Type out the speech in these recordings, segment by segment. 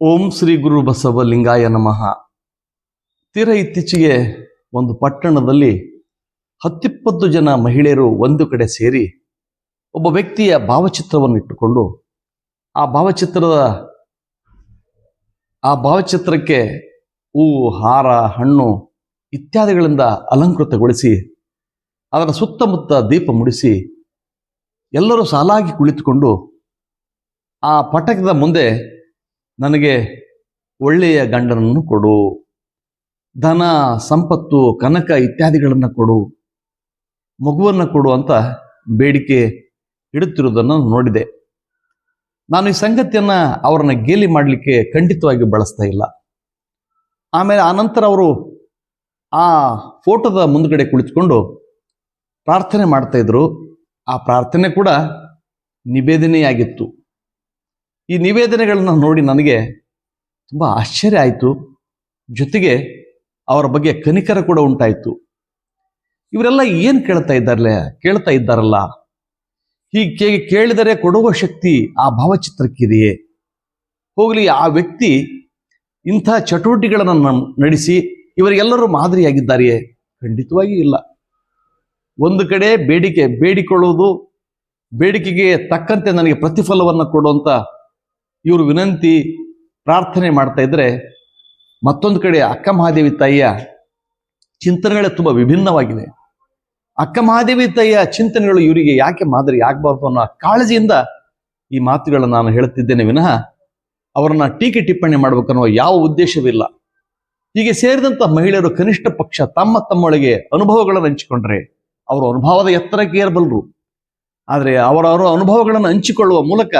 ಓಂ ಶ್ರೀ ಗುರು ಬಸವ ಲಿಂಗಾಯ ನಮಃ. ತೀರ ಇತ್ತೀಚೆಗೆ ಒಂದು ಪಟ್ಟಣದಲ್ಲಿ ಹತ್ತಿಪ್ಪತ್ತು ಜನ ಮಹಿಳೆಯರು ಒಂದು ಕಡೆ ಸೇರಿ ಒಬ್ಬ ವ್ಯಕ್ತಿಯ ಭಾವಚಿತ್ರವನ್ನು ಇಟ್ಟುಕೊಂಡು ಆ ಭಾವಚಿತ್ರದ, ಆ ಭಾವಚಿತ್ರಕ್ಕೆ ಹೂವು ಹಾರ, ಹಣ್ಣು ಇತ್ಯಾದಿಗಳಿಂದ ಅಲಂಕೃತಗೊಳಿಸಿ ಅದರ ಸುತ್ತಮುತ್ತ ದೀಪ ಮುಡಿಸಿ ಎಲ್ಲರೂ ಸಾಲಾಗಿ ಕುಳಿತುಕೊಂಡು ಆ ಪಟಕದ ಮುಂದೆ ನನಗೆ ಒಳ್ಳೆಯ ಗಂಡನನ್ನು ಕೊಡು. ಧನ, ಸಂಪತ್ತು, ಕನಕ ಇತ್ಯಾದಿಗಳನ್ನು ಕೊಡು. ಮಗುವನ್ನು ಕೊಡು ಅಂತ ಬೇಡಿಕೆ ಇಡುತ್ತಿರುವುದನ್ನು ನೋಡಿದೆ. ನಾನು ಈ ಸಂಗತಿಯನ್ನು ಅವರನ್ನು ಗೇಲಿ ಮಾಡಲಿಕ್ಕೆ ಖಂಡಿತವಾಗಿ ಬಳಸ್ತಾ ಇಲ್ಲ. ಆಮೇಲೆ ಆನಂತರ ಅವರು ಆ ಫೋಟೋದ ಮುಂದುಗಡೆ ಕುಳಿತುಕೊಂಡು ಪ್ರಾರ್ಥನೆ ಮಾಡ್ತಾಯಿದ್ರು ಆ ಪ್ರಾರ್ಥನೆ ಕೂಡ ನಿವೇದನೆಯಾಗಿತ್ತು. ಈ ನಿವೇದನೆಗಳನ್ನು ನೋಡಿ ನನಗೆ ತುಂಬ ಆಶ್ಚರ್ಯ ಆಯಿತು. ಜೊತೆಗೆ ಅವರ ಬಗ್ಗೆ ಕನಿಕರ ಕೂಡ ಉಂಟಾಯಿತು. ಇವರೆಲ್ಲ ಏನು ಕೇಳ್ತಾ ಇದ್ದಾರಲ್ಲ ಕೇಳ್ತಾ ಇದ್ದಾರಲ್ಲ. ಹೀಗೆ ಕೇಳಿದರೆ ಕೊಡುವ ಶಕ್ತಿ ಆ ಭಾವಚಿತ್ರಕ್ಕಿದೆಯೇ? ಹೋಗಲಿ, ಆ ವ್ಯಕ್ತಿ ಇಂಥ ಚಟುವಟಿಕೆಗಳನ್ನು ನಡೆಸಿ ಇವರಿಗೆಲ್ಲರೂ ಮಾದರಿಯಾಗಿದ್ದಾರೆಯೇ? ಖಂಡಿತವಾಗಿ ಇಲ್ಲ. ಒಂದು ಕಡೆ ಬೇಡಿಕೆ ಬೇಡಿಕೊಳ್ಳುವುದು, ಬೇಡಿಕೆಗೆ ತಕ್ಕಂತೆ ನನಗೆ ಪ್ರತಿಫಲವನ್ನು ಕೊಡುವಂತ ಇವರು ವಿನಂತಿ, ಪ್ರಾರ್ಥನೆ ಮಾಡ್ತಾ ಇದ್ರೆ ಮತ್ತೊಂದು ಕಡೆ ಅಕ್ಕ ಮಹಾದೇವಿ ತಾಯಿಯ ಚಿಂತನೆಗಳೇ ತುಂಬ ವಿಭಿನ್ನವಾಗಿದೆ ಅಕ್ಕ ಮಹಾದೇವಿ ತಾಯಿಯ ಚಿಂತನೆಗಳು ಇವರಿಗೆ ಯಾಕೆ ಮಾದರಿ ಆಗಬಾರ್ದು ಅನ್ನೋ ಕಾಳಜಿಯಿಂದ ಈ ಮಾತುಗಳನ್ನು ನಾನು ಹೇಳುತ್ತಿದ್ದೇನೆ ವಿನಃ ಅವರನ್ನ ಟೀಕೆ ಟಿಪ್ಪಣಿ ಮಾಡಬೇಕನ್ನುವ ಯಾವ ಉದ್ದೇಶವಿಲ್ಲ. ಹೀಗೆ ಸೇರಿದಂತ ಮಹಿಳೆಯರು ಕನಿಷ್ಠ ಪಕ್ಷ ತಮ್ಮ ತಮ್ಮೊಳಗೆ ಅನುಭವಗಳನ್ನು ಹಂಚಿಕೊಂಡ್ರೆ ಅವರ ಅನುಭವದ ಎತ್ತರಕ್ಕೆ ಏರಬಲ್ಲರು ಆದರೆ ಅವರವರ ಅನುಭವಗಳನ್ನು ಹಂಚಿಕೊಳ್ಳುವ ಮೂಲಕ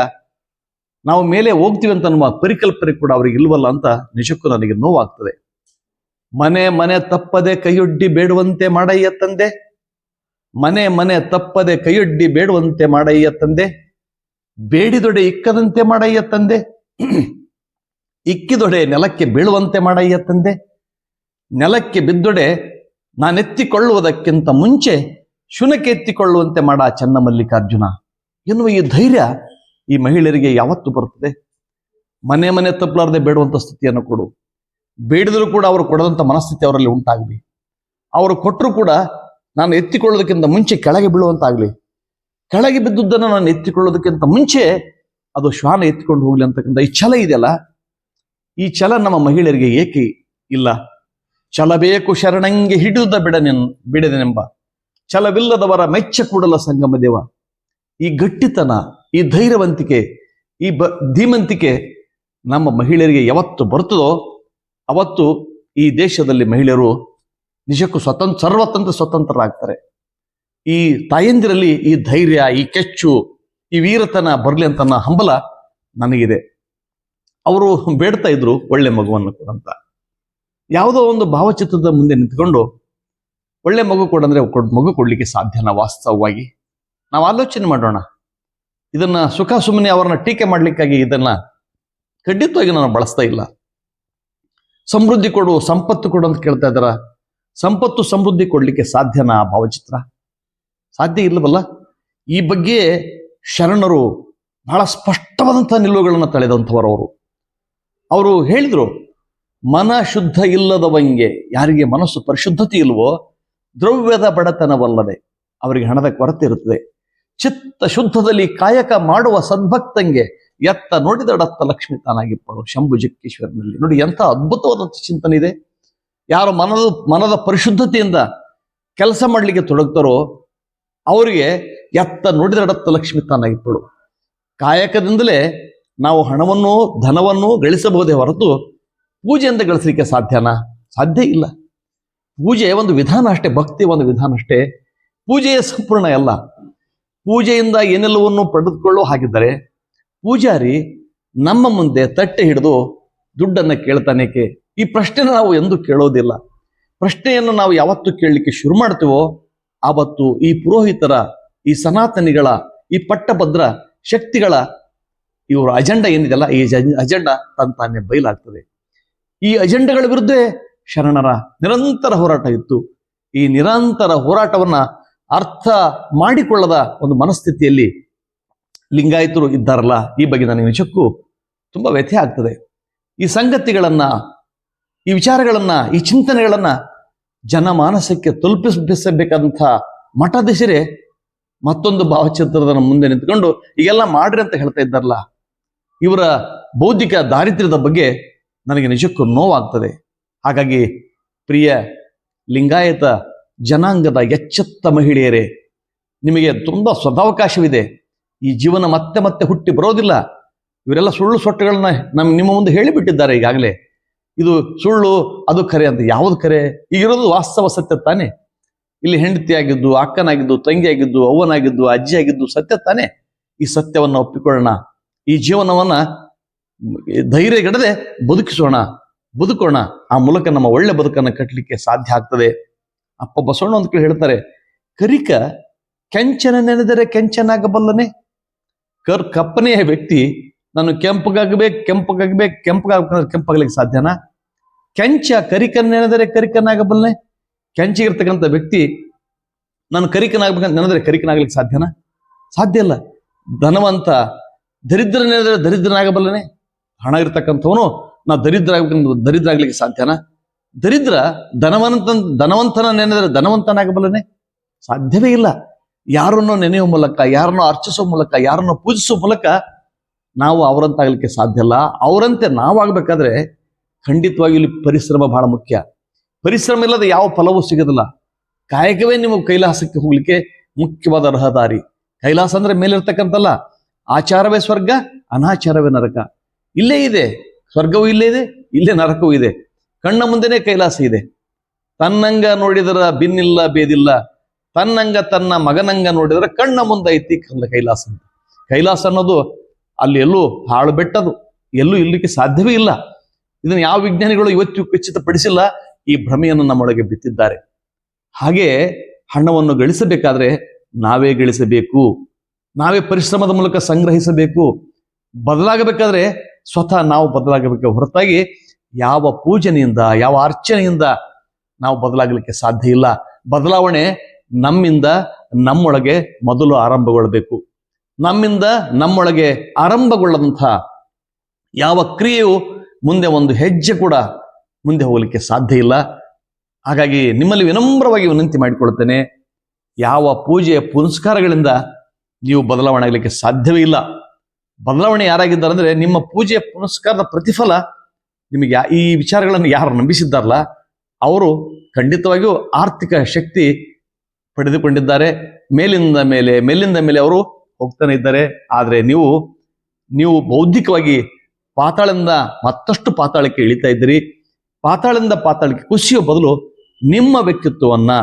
ನಾವು ಮೇಲೆ ಹೋಗ್ತೀವಿ ಅಂತ ಅನ್ನುವ ಪರಿಕಲ್ಪನೆ ಕೂಡ ಅವರಿಗೆ ಇಲ್ವಲ್ಲ ಅಂತ ನಿಜಕ್ಕೂ ನನಗೆ ನೋವಾಗ್ತದೆ. ಮನೆ ಮನೆ ತಪ್ಪದೆ ಕೈಯೊಡ್ಡಿ ಬೇಡುವಂತೆ ಮಾಡಯ್ಯ ತಂದೆ. ಮನೆ ಮನೆ ತಪ್ಪದೆ ಕೈಯೊಡ್ಡಿ ಬೇಡುವಂತೆ ಮಾಡಯ್ಯ ತಂದೆ. ಬೇಡಿದೊಡೆ ಇಕ್ಕದಂತೆ ಮಾಡಯ್ಯ ತಂದೆ. ಇಕ್ಕಿದೊಡೆ ನೆಲಕ್ಕೆ ಬೀಳುವಂತೆ ಮಾಡಯ್ಯ ತಂದೆ. ನೆಲಕ್ಕೆ ಬಿದ್ದೊಡೆ ನಾನೆತ್ತಿಕೊಳ್ಳುವುದಕ್ಕಿಂತ ಮುಂಚೆ ಶುನಕ್ಕೆ ಎತ್ತಿಕೊಳ್ಳುವಂತೆ ಮಾಡ ಚನ್ನಮಲ್ಲಿಕಾರ್ಜುನ. ಎನ್ನುವ ಈ ಧೈರ್ಯ ಈ ಮಹಿಳೆಯರಿಗೆ ಯಾವತ್ತು ಬರುತ್ತದೆ? ಮನೆ ಮನೆ ತಪ್ಪಲಾರದೆ ಬೇಡುವಂತ ಸ್ಥಿತಿಯನ್ನು ಕೊಡು. ಬೇಡಿದರೂ ಕೂಡ ಅವರು ಕೊಡದಂತ ಮನಸ್ಥಿತಿ ಅವರಲ್ಲಿ ಉಂಟಾಗಲಿ. ಅವರು ಕೊಟ್ಟರು ಕೂಡ ನಾನು ಎತ್ತಿಕೊಳ್ಳೋದಕ್ಕಿಂತ ಮುಂಚೆ ಕೆಳಗೆ ಬೀಳುವಂತಾಗಲಿ. ಕೆಳಗೆ ಬಿದ್ದುದನ್ನು ನಾನು ಎತ್ತಿಕೊಳ್ಳೋದಕ್ಕಿಂತ ಮುಂಚೆ ಅದು ಶ್ವಾನ ಎತ್ತಿಕೊಂಡು ಹೋಗ್ಲಿ ಅಂತಕ್ಕಂಥ ಈ ಛಲ ಇದೆಯಲ್ಲ? ಈ ಛಲ ನಮ್ಮ ಮಹಿಳೆಯರಿಗೆ ಏಕೆ ಇಲ್ಲ? ಛಲಬೇಕು ಶರಣಂಗೆ ಹಿಡಿದ ಬಿಡನೆ ಬಿಡದೆನೆಂಬ. ಛಲವಿಲ್ಲದವರ ಮೆಚ್ಚ ಕೂಡಲ ಸಂಗಮ ದೇವ. ಈ ಗಟ್ಟಿತನ ಈ ಧೈರ್ಯವಂತಿಕೆ, ಈ ಬ, ಧೀಮಂತಿಕೆ ನಮ್ಮ ಮಹಿಳೆಯರಿಗೆ ಯಾವತ್ತು ಬರ್ತದೋ ಅವತ್ತು ಈ ದೇಶದಲ್ಲಿ ಮಹಿಳೆಯರು ನಿಜಕ್ಕೂ ಸ್ವತಂತ್ರ ಸರ್ವತಂತ್ರ ಸ್ವತಂತ್ರರಾಗ್ತಾರೆ. ಈ ತಾಯಂದಿರಲ್ಲಿ ಈ ಧೈರ್ಯ, ಈ ಕೆಚ್ಚು, ಈ ವೀರತನ ಬರಲಿ ಅಂತ ಹಂಬಲ ನನಗಿದೆ. ಅವರು ಬೇಡ್ತಾ ಇದ್ರು ಒಳ್ಳೆ ಮಗುವನ್ನು ಕೊಡಂತ ಯಾವುದೋ ಒಂದು ಭಾವಚಿತ್ರದ ಮುಂದೆ ನಿಂತ್ಕೊಂಡು ಒಳ್ಳೆ ಮಗು ಕೊಡಂದ್ರೆ ಕೊಡ್- ಮಗು ಕೊಡ್ಲಿಕ್ಕೆ ಸಾಧ್ಯನ ವಾಸ್ತವವಾಗಿ? ನಾವು ಆಲೋಚನೆ ಮಾಡೋಣ. ಇದನ್ನ ಸುಖ ಸುಮ್ಮನೆ ಅವರನ್ನ ಟೀಕೆ ಮಾಡಲಿಕ್ಕಾಗಿ ಇದನ್ನ ಖಂಡಿತವಾಗಿ ನಾನು ಬಳಸ್ತಾ ಇಲ್ಲ. ಸಮೃದ್ಧಿ ಕೊಡು, ಸಂಪತ್ತು ಕೊಡು ಅಂತ ಕೇಳ್ತಾ ಇದ್ದಾರ? ಸಂಪತ್ತು ಸಮೃದ್ಧಿ ಕೊಡ್ಲಿಕ್ಕೆ ಸಾಧ್ಯನಾ ಭಾವಚಿತ್ರ? ಸಾಧ್ಯ ಇಲ್ಲವಲ್ಲ? ಈ ಬಗ್ಗೆ ಶರಣರು ಬಹಳ ಸ್ಪಷ್ಟವಾದಂತಹ ನಿಲುವುಗಳನ್ನು ತಳೆದಂಥವರು ಅವರು. ಅವರು ಹೇಳಿದ್ರು, ಮನ ಶುದ್ಧ ಇಲ್ಲದವಂಗೆ ಯಾರಿಗೆ ಮನಸ್ಸು ಪರಿಶುದ್ಧತೆ ಇಲ್ವೋ ದ್ರವ್ಯದ ಬಡತನವಲ್ಲದೆ ಅವರಿಗೆ ಹಣದ ಕೊರತೆ ಇರುತ್ತದೆ. ಚಿತ್ತ ಶುದ್ಧದಲ್ಲಿ ಕಾಯಕ ಮಾಡುವ ಸದ್ಭಕ್ತಂಗೆ ಎತ್ತ ನೋಡಿದಡತ್ತ ಲಕ್ಷ್ಮಿ ತಾನಾಗಿಪ್ಪಳು ಶಂಭು ಜಕ್ಕೇಶ್ವರನಲ್ಲಿ ನೋಡಿ, ಎಂಥ ಅದ್ಭುತವಾದಂಥ ಚಿಂತನೆ ಇದೆ. ಯಾರು ಮನದ ಮನದ ಪರಿಶುದ್ಧತೆಯಿಂದ ಕೆಲಸ ಮಾಡಲಿಕ್ಕೆ ತೊಡಗ್ತಾರೋ, ಅವರಿಗೆ ಎತ್ತ ನೋಡಿದಡತ್ತ ಲಕ್ಷ್ಮಿ ತಾನಾಗಿಪ್ಪಳು ಕಾಯಕದಿಂದಲೇ ನಾವು ಹಣವನ್ನು, ಧನವನ್ನು ಗಳಿಸಬಹುದೇ ಹೊರತು ಪೂಜೆಯಿಂದ ಗಳಿಸಲಿಕ್ಕೆ ಸಾಧ್ಯನಾ? ಸಾಧ್ಯ ಇಲ್ಲ. ಪೂಜೆ ಒಂದು ವಿಧಾನ ಅಷ್ಟೇ, ಭಕ್ತಿ ಒಂದು ವಿಧಾನ ಅಷ್ಟೇ. ಪೂಜೆಯ ಸಂಪೂರ್ಣ ಅಲ್ಲ. ಪೂಜೆಯಿಂದ ಏನೆಲ್ಲವನ್ನು ಪಡೆದುಕೊಳ್ಳೋ ಹಾಗಿದ್ದರೆ ಪೂಜಾರಿ ನಮ್ಮ ಮುಂದೆ ತಟ್ಟೆ ಹಿಡಿದು ದುಡ್ಡನ್ನು ಕೇಳ್ತಾನೇಕೆ ಈ ಪ್ರಶ್ನೆನ ನಾವು ಎಂದೂ ಕೇಳೋದಿಲ್ಲ. ಪ್ರಶ್ನೆಯನ್ನು ನಾವು ಯಾವತ್ತು ಕೇಳಲಿಕ್ಕೆ ಶುರು ಮಾಡ್ತೀವೋ ಆವತ್ತು ಈ ಪುರೋಹಿತರ, ಈ ಸನಾತನಿಗಳ, ಈ ಪಟ್ಟಭದ್ರ ಶಕ್ತಿಗಳ ಇವರ ಅಜೆಂಡಾ ಏನಿದೆಯಲ್ಲ, ಈ ಅಜೆ- ಅಜೆಂಡಾ ತಂತಾನೆ ಬಯಲಾಗ್ತದೆ. ಈ ಅಜೆಂಡಗಳ ವಿರುದ್ಧ ಶರಣರ ನಿರಂತರ ಹೋರಾಟ ಇತ್ತು. ಈ ನಿರಂತರ ಹೋರಾಟವನ್ನ ಅರ್ಥ ಮಾಡಿಕೊಳ್ಳದ ಒಂದು ಮನಸ್ಥಿತಿಯಲ್ಲಿ ಲಿಂಗಾಯತರು ಇದ್ದಾರಲ್ಲ, ಈ ಬಗ್ಗೆ ನನಗೆ ನಿಜಕ್ಕೂ ತುಂಬಾ ವ್ಯಥೆ ಆಗ್ತದೆ. ಈ ಸಂಗತಿಗಳನ್ನ, ಈ ವಿಚಾರಗಳನ್ನ, ಈ ಚಿಂತನೆಗಳನ್ನ ಜನಮಾನಸಕ್ಕೆ ತಲುಪಿಸಬೇಕಾದಂಥ ಮಠದಿಸಿರೆ ಮತ್ತೊಂದು ಭಾವಚಿತ್ರದ ಮುಂದೆ ನಿಂತ್ಕೊಂಡು, ಈಗೆಲ್ಲ ಮಾಡ್ರಿ ಅಂತ ಹೇಳ್ತಾ ಇದ್ದಾರಲ್ಲ, ಇವರ ಬೌದ್ಧಿಕ ದಾರಿದ್ರ್ಯದ ಬಗ್ಗೆ ನನಗೆ ನಿಜಕ್ಕೂ ನೋವಾಗ್ತದೆ. ಹಾಗಾಗಿ ಪ್ರಿಯ ಲಿಂಗಾಯತ ಜನಾಂಗದ ಎಚ್ಚೆತ್ತ ಮಹಿಳೆಯರೇ, ನಿಮಗೆ ತುಂಬಾ ಸದಾವಕಾಶವಿದೆ ಈ ಜೀವನ ಮತ್ತೆ ಮತ್ತೆ ಹುಟ್ಟಿ ಬರೋದಿಲ್ಲ. ಇವರೆಲ್ಲ ಸುಳ್ಳು ಸೊಟ್ಟುಗಳನ್ನ ನಮ್ಮ ನಿಮ್ಮ ಮುಂದೆ ಹೇಳಿಬಿಟ್ಟಿದ್ದಾರೆ ಈಗಾಗಲೇ. ಇದು ಸುಳ್ಳು, ಅದು ಖರೆ ಅಂತ ಯಾವುದು ಕರೆ? ಈಗಿರೋದು ವಾಸ್ತವ ಸತ್ಯ ತಾನೆ. ಇಲ್ಲಿ ಹೆಂಡತಿ ಆಗಿದ್ದು ಅಕ್ಕನಾಗಿದ್ದು, ತಂಗಿಯಾಗಿದ್ದು, ಅವ್ವನಾಗಿದ್ದು ಅಜ್ಜಿ ಆಗಿದ್ದು ಸತ್ಯ ತಾನೆ. ಈ ಸತ್ಯವನ್ನ ಒಪ್ಪಿಕೊಳ್ಳೋಣ. ಈ ಜೀವನವನ್ನ ಧೈರ್ಯಗೆಡದೆ ಬದುಕಿಸೋಣ. ಬದುಕೋಣ. ಆ ಮೂಲಕ ನಮ್ಮ ಒಳ್ಳೆ ಬದುಕನ್ನು ಕಟ್ಟಲಿಕ್ಕೆ ಸಾಧ್ಯ ಆಗ್ತದೆ. ಅಪ್ಪ ಬಸವಣ್ಣ ಒಂದು ಕೇಳಿ ಹೇಳ್ತಾರೆ, ಕರಿಕ, ಕೆಂಚನ ನೆನೆದರೆ ಕೆಂಚನಾಗಬಲ್ಲನೆ. ಕರ್ ಕಪ್ಪನೆಯ ವ್ಯಕ್ತಿ, ನಾನು ಕೆಂಪಗಾಗಬೇಕು ಕೆಂಪಗಾಗಬೇಕು, ಕೆಂಪಗಾಗಬೇಕಂದ್ರೆ ಕೆಂಪಾಗಲಿಕ್ಕೆ ಸಾಧ್ಯನಾ? ಕೆಂಚ ಕರಿಕನ್ ನೆನೆದರೆ ಕರಿಕನಾಗಬಲ್ಲನೆ. ಕೆಂಚಿಗಿರ್ತಕ್ಕಂಥ ವ್ಯಕ್ತಿ, ನಾನು ಕರಿಕನಾಗಬೇಕಂತ ನೆನೆದರೆ ಕರಿಕನಾಗಲಿಕ್ಕೆ ಸಾಧ್ಯನಾ? ಸಾಧ್ಯ ಇಲ್ಲ. ಧನವಂತ, ದರಿದ್ರ ನೆನೆದರೆ ದರಿದ್ರನಾಗಬಲ್ಲನೆ. ಹಣ ಇರ್ತಕ್ಕಂಥವನು, ನಾ ದರಿದ್ರ ಆಗ್ಬೇಕಂತ ದರಿದ್ರ ಆಗ್ಲಿಕ್ಕೆ ಸಾಧ್ಯನಾ? ದರಿದ್ರ ಧನವಂತ, ಧನವಂತನ ನೆನೆದರೆ ಧನವಂತನಾಗಬಲ್ಲನೆ? ಸಾಧ್ಯವೇ ಇಲ್ಲ. ಯಾರನ್ನೋ ನೆನೆಯುವ ಮೂಲಕ, ಯಾರನ್ನೋ ಅರ್ಚಿಸುವ ಮೂಲಕ, ಯಾರನ್ನೋ ಪೂಜಿಸುವ ಮೂಲಕ ನಾವು ಅವರಂತಾಗಲಿಕ್ಕೆ ಸಾಧ್ಯ ಇಲ್ಲ. ಅವರಂತೆ ನಾವಾಗಬೇಕಾದ್ರೆ ಖಂಡಿತವಾಗಿ ಇಲ್ಲಿ ಪರಿಶ್ರಮ ಬಹಳ ಮುಖ್ಯ. ಪರಿಶ್ರಮ ಇಲ್ಲದೆ ಯಾವ ಫಲವೂ ಸಿಗೋದಿಲ್ಲ. ಕಾಯಕವೇ ನಿಮ್ಮ ಕೈಲಾಸಕ್ಕೆ ಹೋಗ್ಲಿಕ್ಕೆ ಮುಖ್ಯವಾದ ರಹದಾರಿ. ಕೈಲಾಸ ಅಂದ್ರೆ ಮೇಲಿರ್ತಕ್ಕಂಥಲ್ಲ. ಆಚಾರವೇ ಸ್ವರ್ಗ, ಅನಾಚಾರವೇ ನರಕ. ಇಲ್ಲೇ ಇದೆ. ಸ್ವರ್ಗವೂ ಇಲ್ಲೇ ಇದೆ, ಇಲ್ಲೇ ನರಕವೂ ಇದೆ. ಕಣ್ಣ ಮುಂದೆನೆ ಕೈಲಾಸ ಇದೆ. ತನ್ನಂಗ ನೋಡಿದರ ಬಿನ್ನಿಲ್ಲ, ಬೇದಿಲ್ಲ. ತನ್ನಂಗ ತನ್ನ ಮಗನಂಗ ನೋಡಿದ್ರ ಕಣ್ಣ ಮುಂದೈತಿ ಕೈಲಾಸ ಅಂತ. ಕೈಲಾಸ ಅನ್ನೋದು ಅಲ್ಲಿ ಎಲ್ಲೂ ಹಾಳು ಬೆಟ್ಟದು. ಎಲ್ಲೂ ಇಲ್ಲಿಕ್ಕೆ ಸಾಧ್ಯವೇ ಇಲ್ಲ. ಇದನ್ನು ಯಾವ ವಿಜ್ಞಾನಿಗಳು ಇವತ್ತು ಖಚಿತಪಡಿಸಿಲ್ಲ ಈ ಭ್ರಮೆಯನ್ನು ನಮ್ಮೊಳಗೆ ಬಿತ್ತಿದ್ದಾರೆ. ಹಾಗೆ ಹಣವನ್ನು ಗಳಿಸಬೇಕಾದ್ರೆ ನಾವೇ ಗಳಿಸಬೇಕು. ನಾವೇ ಪರಿಶ್ರಮದ ಮೂಲಕ ಸಂಗ್ರಹಿಸಬೇಕು. ಬದಲಾಗಬೇಕಾದ್ರೆ ಸ್ವತಃ ನಾವು ಬದಲಾಗಬೇಕು ಹೊರತಾಗಿ ಯಾವ ಪೂಜನೆಯಿಂದ ಯಾವ ಅರ್ಚನೆಯಿಂದ ನಾವು ಬದಲಾಗಲಿಕ್ಕೆ ಸಾಧ್ಯ ಇಲ್ಲ. ಬದಲಾವಣೆ ನಮ್ಮಿಂದ ನಮ್ಮೊಳಗೆ ಮೊದಲು ಆರಂಭಗೊಳ್ಳಬೇಕು ನಮ್ಮಿಂದ ನಮ್ಮೊಳಗೆ ಆರಂಭಗೊಳ್ಳದಂಥ ಯಾವ ಕ್ರಿಯೆಯು ಮುಂದೆ ಒಂದು ಹೆಜ್ಜೆ ಕೂಡ ಮುಂದೆ ಹೋಗಲಿಕ್ಕೆ ಸಾಧ್ಯ ಇಲ್ಲ. ಹಾಗಾಗಿ ನಿಮ್ಮಲ್ಲಿ ವಿನಮ್ರವಾಗಿ ವಿನಂತಿ ಮಾಡಿಕೊಳ್ತೇನೆ, ಯಾವ ಪೂಜೆಯ ಪುನಸ್ಕಾರಗಳಿಂದ ನೀವು ಬದಲಾವಣೆ ಆಗಲಿಕ್ಕೆ ಸಾಧ್ಯವೇ ಇಲ್ಲ. ಬದಲಾವಣೆ ಯಾರಾಗಿದ್ದಾರೆ ಅಂದರೆ ನಿಮ್ಮ ಪೂಜೆಯ ಪುನಸ್ಕಾರದ ಪ್ರತಿಫಲ ನಿಮಗೆ ಈ ವಿಚಾರಗಳನ್ನು ಯಾರು ನಂಬಿಸಿದ್ದಾರಲ್ಲ, ಅವರು ಖಂಡಿತವಾಗಿಯೂ ಆರ್ಥಿಕ ಶಕ್ತಿ ಪಡೆದುಕೊಂಡಿದ್ದಾರೆ. ಮೇಲಿಂದ ಮೇಲೆ ಮೇಲಿಂದ ಮೇಲೆ ಅವರು ಹೋಗ್ತಾನೆ ಇದ್ದಾರೆ. ಆದರೆ ನೀವು ನೀವು ಬೌದ್ಧಿಕವಾಗಿ ಪಾತಾಳದಿಂದ ಮತ್ತಷ್ಟು ಪಾತಾಳಕ್ಕೆ ಇಳಿತಾ ಇದ್ದೀರಿ. ಪಾತಾಳದಿಂದ ಪಾತಾಳಕ್ಕೆ ಕುಸಿಯೋ ಬದಲು ನಿಮ್ಮ ವ್ಯಕ್ತಿತ್ವವನ್ನು,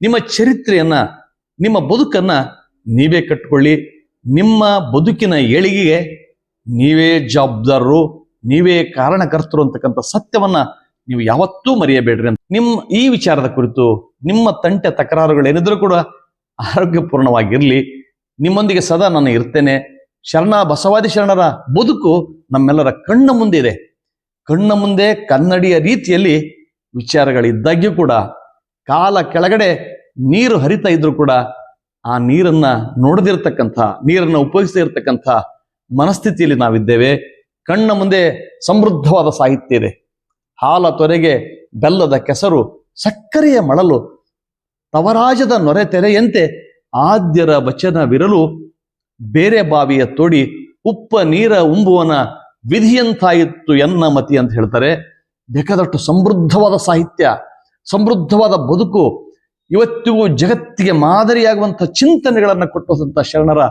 ನಿಮ್ಮ ಚರಿತ್ರೆಯನ್ನ, ನಿಮ್ಮ ಬದುಕನ್ನು ನೀವೇ ಕಟ್ಟಿಕೊಳ್ಳಿ. ನಿಮ್ಮ ಬದುಕಿನ ಏಳಿಗೆಗೆ ನೀವೇ ಜವಾಬ್ದಾರರು. ನೀವೇ ಕಾರಣಕರ್ತರು ಅಂತಕ್ಕಂಥ ಸತ್ಯವನ್ನ ನೀವು ಯಾವತ್ತೂ ಮರೆಯಬೇಡ್ರಿ ನಿಮ್ಮ ಈ ವಿಚಾರದ ಕುರಿತು, ನಿಮ್ಮ ತಂಟೆ ತಕರಾರುಗಳೇನಿದ್ರೂ ಕೂಡ ಆರೋಗ್ಯಪೂರ್ಣವಾಗಿರಲಿ. ನಿಮ್ಮೊಂದಿಗೆ ಸದಾ ನಾನು ಇರ್ತೇನೆ. ಶರಣ ಬಸವಾದಿ ಶರಣರ ಬದುಕು ನಮ್ಮೆಲ್ಲರ ಕಣ್ಣ ಮುಂದೆ ಇದೆ. ಕಣ್ಣ ಮುಂದೆ ಕನ್ನಡಿಯ ರೀತಿಯಲ್ಲಿ ವಿಚಾರಗಳಿದ್ದಾಗ್ಯೂ ಕೂಡ, ಕಾಲ ಕೆಳಗಡೆ ನೀರು ಹರಿತಾ ಇದ್ರು ಕೂಡ, ಆ ನೀರನ್ನ ನೋಡದಿರ್ತಕ್ಕಂಥ, ನೀರನ್ನ ಉಪಯೋಗಿಸದೇ ಇರತಕ್ಕಂಥ ಮನಸ್ಥಿತಿಯಲ್ಲಿ ನಾವಿದ್ದೇವೆ. ಕಣ್ಣ ಮುಂದೆ ಸಮೃದ್ಧವಾದ ಸಾಹಿತ್ಯ ಇದೆ. ಹಾಲ ತೊರೆಗೆ ಬೆಲ್ಲದ ಕೆಸರು ಸಕ್ಕರೆಯ ಮಳಲು ತವರಾಜದ ನೊರೆ ತೆರೆಯಂತೆ ಆದ್ಯರ ವಚನವಿರಲು ಬೇರೆ ಬಾವಿಯ ತೋಡಿ ಉಪ್ಪ ನೀರ ಉಂಬುವನ ವಿಧಿಯಂತಾಯಿತ್ತು ಎನ್ನ ಮತಿ ಅಂತ ಹೇಳ್ತಾರೆ. ಬೇಕಾದಷ್ಟು ಸಮೃದ್ಧವಾದ ಸಾಹಿತ್ಯ, ಸಮೃದ್ಧವಾದ ಬದುಕು, ಇವತ್ತಿಗೂ ಜಗತ್ತಿಗೆ ಮಾದರಿಯಾಗುವಂಥ ಚಿಂತನೆಗಳನ್ನು ಕೊಟ್ಟಂಥ ಶರಣರ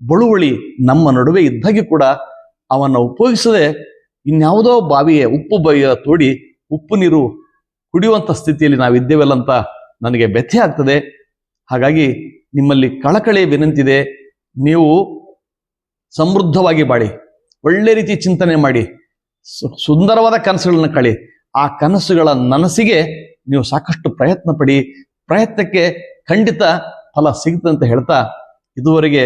ಬಳುವಳಿ ನಮ್ಮ ನಡುವೆ ಇದ್ದಾಗಿ ಕೂಡ ಅವನ್ನ ಉಪಯೋಗಿಸದೆ ಇನ್ಯಾವುದೋ ಬಾವಿಯ ಉಪ್ಪು ಬಾವಿಯ ತೋಡಿ ಉಪ್ಪು ನೀರು ಕುಡಿಯುವಂಥ ಸ್ಥಿತಿಯಲ್ಲಿ ನಾವಿದ್ದೇವಲ್ಲ ಅಂತ ನನಗೆ ವ್ಯಥೆ ಆಗ್ತದೆ. ಹಾಗಾಗಿ ನಿಮ್ಮಲ್ಲಿ ಕಳಕಳಿ ವಿನಂತಿದೆ, ನೀವು ಸಮೃದ್ಧವಾಗಿ ಬಾಳಿ, ಒಳ್ಳೆ ರೀತಿ ಚಿಂತನೆ ಮಾಡಿ ಸುಂದರವಾದ ಕನಸುಗಳನ್ನು ಕಳಿ, ಆ ಕನಸುಗಳ ನನಸಿಗೆ ನೀವು ಸಾಕಷ್ಟು ಪ್ರಯತ್ನ ಪಡಿ, ಪ್ರಯತ್ನಕ್ಕೆ ಖಂಡಿತ ಫಲ ಸಿಗುತ್ತೆ ಅಂತ ಹೇಳ್ತಾ ಇದುವರೆಗೆ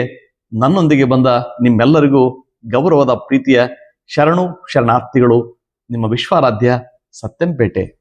ನನ್ನೊಂದಿಗೆ ಬಂದ ನಿಮ್ಮೆಲ್ಲರಿಗೂ ಗೌರವದ ಪ್ರೀತಿಯ ಶರಣು ಶರಣಾರ್ಥಿಗಳು ನಿಮ್ಮ ವಿಶ್ವಾರಾಧ್ಯ ಸತ್ಯಂಪೇಟೆ.